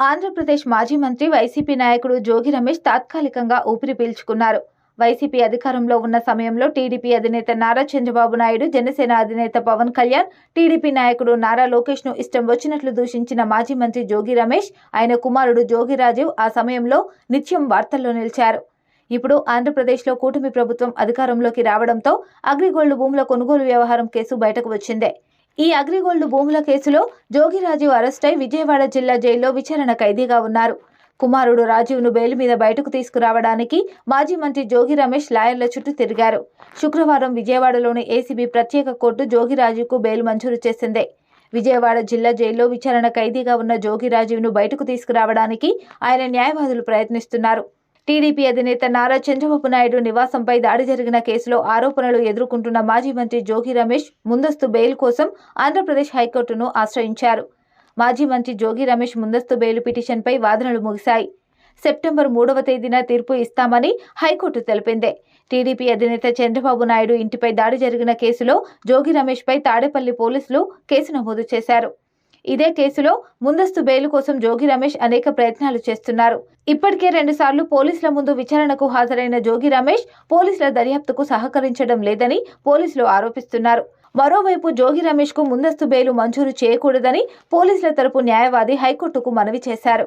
ఆంధ్రప్రదేశ్ మాజీ మంత్రి వైసీపీ నాయకుడు జోగి రమేష్ తాత్కాలికంగా ఊపిరి పీల్చుకున్నారు. వైసీపీ అధికారంలో ఉన్న సమయంలో టీడీపీ అధినేత నారా చంద్రబాబు నాయుడు జనసేన అధినేత పవన్ కళ్యాణ్ టీడీపీ నాయకుడు నారా లోకేష్ను ఇష్టం వచ్చినట్లు దూషించిన మాజీ మంత్రి జోగి రమేష్ ఆయన కుమారుడు జోగి రాజీవ్ ఆ సమయంలో నిత్యం వార్తల్లో నిలిచారు. ఇప్పుడు ఆంధ్రప్రదేశ్లో కూటమి ప్రభుత్వం అధికారంలోకి రావడంతో అగ్రిగోల్డ్ భూముల కొనుగోలు వ్యవహారం కేసు బయటకు వచ్చిందే. ఈ అగ్రిగోల్డ్ భూముల కేసులో జోగి రాజీవ్ అరెస్టై విజయవాడ జిల్లా జైల్లో విచారణ ఖైదీగా ఉన్నారు. కుమారుడు రాజీవ్ను బెయిల్ మీద బయటకు తీసుకురావడానికి మాజీ మంత్రి జోగి రమేష్ లాయర్ల చుట్టూ తిరిగారు. శుక్రవారం విజయవాడలోని ఏసీబీ ప్రత్యేక కోర్టు జోగి రాజీవ్కు బెయిల్ మంజూరు చేసింది. విజయవాడ జిల్లా జైల్లో విచారణ ఖైదీగా ఉన్న జోగి రాజీవ్ను బయటకు తీసుకురావడానికి ఆయన న్యాయవాదులు ప్రయత్నిస్తున్నారు. టీడీపీ అధినేత నారా చంద్రబాబు నాయుడు నివాసంపై దాడి జరిగిన కేసులో ఆరోపణలు ఎదుర్కొంటున్న మాజీ మంత్రి జోగి రమేష్ ముందస్తు బెయిల్ కోసం ఆంధ్రప్రదేశ్ హైకోర్టును ఆశ్రయించారు. మాజీ మంత్రి జోగి రమేష్ ముందస్తు బెయిల్ పిటిషన్పై వాదనలు ముగిశాయి. సెప్టెంబర్ మూడవ తేదీన తీర్పు ఇస్తామని హైకోర్టు తెలిపింది. టీడీపీ అధినేత చంద్రబాబు నాయుడు ఇంటిపై దాడి జరిగిన కేసులో జోగి రమేష్పై తాడేపల్లి పోలీసులు కేసు నమోదు చేశారు. ఇదే కేసులో ముందస్తు బెయిల్ కోసం జోగి రమేష్ అనేక ప్రయత్నాలు చేస్తున్నారు. ఇప్పటికే రెండుసార్లు పోలీసుల ముందు విచారణకు హాజరైన జోగి రమేష్ పోలీసుల దర్యాప్తుకు సహకరించడం లేదని పోలీసులు ఆరోపిస్తున్నారు. మరోవైపు జోగి రమేష్కు ముందస్తు బెయిల్ మంజూరు చేయకూడదని పోలీసుల తరపు న్యాయవాది హైకోర్టుకు మనవి చేశారు.